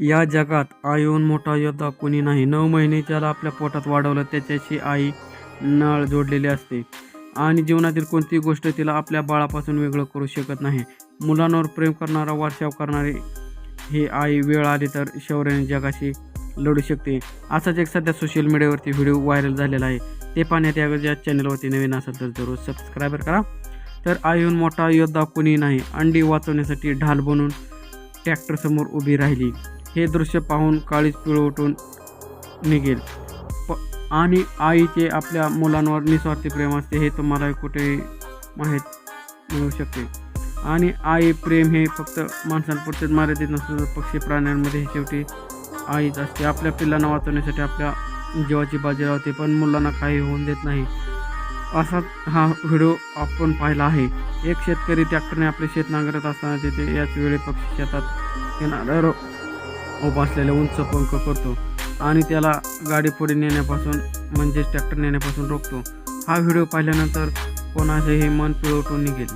या जगात आईहून मोठा योद्धा कुणी नाही. नऊ महिने ज्याला आपल्या पोटात वाढवलं त्याच्याशी आई नळ जोडलेली असते. आणि जीवनातील कोणतीही गोष्ट तिला आपल्या बाळापासून वेगळं करू शकत नाही. मुलांवर प्रेम करणारा वर्षाव करणारी ही आई वेळ आली तर शौर्याने जगाशी लढू शकते. असाच एक सध्या सोशल मीडियावरती व्हिडिओ व्हायरल झालेला आहे. ते पाहण्यात या या चॅनलवरती नवीन असेल तर जरूर सबस्क्राईबर करा. तर आईहून मोठा योद्धा कुणी नाही. अंडी वाचवण्यासाठी ढाल बनून ट्रॅक्टरसमोर उभी राहिली. हे दृश्य पाहून काळीच पिळवटून निघेल. प आणि आईचे आपल्या मुलांवर निस्वार्थी प्रेम असते हे तुम्हाला कुठे माहीत मिळू शकते. आणि आई प्रेम हे फक्त माणसांपुरतेच मर्यादित नसतं तर पक्षी प्राण्यांमध्ये हे शेवटी आईच असते. आपल्या पिल्लांना वाचवण्यासाठी आपल्या जीवाची बाजी लावते पण मुलांना काही होऊन देत नाही. असाच हा व्हिडिओ आपण पाहिला आहे. एक शेतकरी ट्रॅक्टरने आपले शेत नांगरत असताना तिथे याच वेळी पक्षी शेतात येणार उभा उंच पंख करतो आणि त्याला गाडी पुढे नेण्यापासून म्हणजेच ट्रॅक्टर नेण्यापासून रोखतो. हा व्हिडिओ पाहिल्यानंतर कोणाचंही मन पिळवटून निघेल.